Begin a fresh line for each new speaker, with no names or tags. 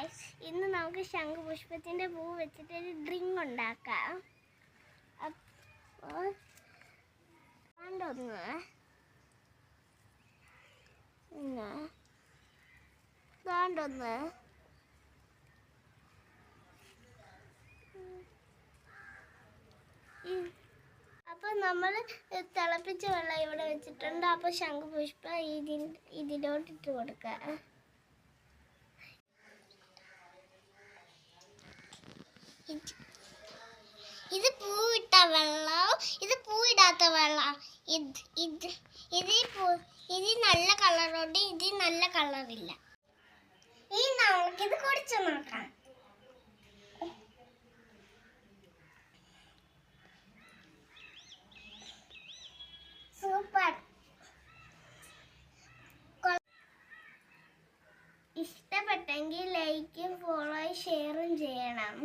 Guys ഇന്ന് നമുക്ക് ശംഖുപുഷ്പത്തിന്റെ പൂ വെച്ചിട്ട് ഒരു ഡ്രിങ്ക് ഉണ്ടാക്കാം. അപ്പോൾ കണ്ടൊന്ന് പിന്നെ കണ്ടൊന്ന് അപ്പോൾ നമ്മൾ തിളപ്പിച്ച വെള്ളം ഇവിടെ വെച്ചിട്ടുണ്ട്. അപ്പോൾ ശംഖുപുഷ്പം ഇതിൽ ഇതിലോട്ട് ഇട്ട് കൊടുക്കുക ഇത് ഇത് പൂവിട്ട വെള്ളം ഇത് പൂവിടാത്ത വെള്ളം ഇത് ഇത് ഇത് പൂ ഇത് നല്ല കളറുണ്ട് ഇത് നല്ല കളറില്ല ഈ നമുക്കിത് കുടിച്ചു നോക്കാം. സൂപ്പർ. ഇഷ്ടപ്പെട്ടെങ്കിൽ ലൈക്കും ഫോളോയും ഷെയറും ചെയ്യണം.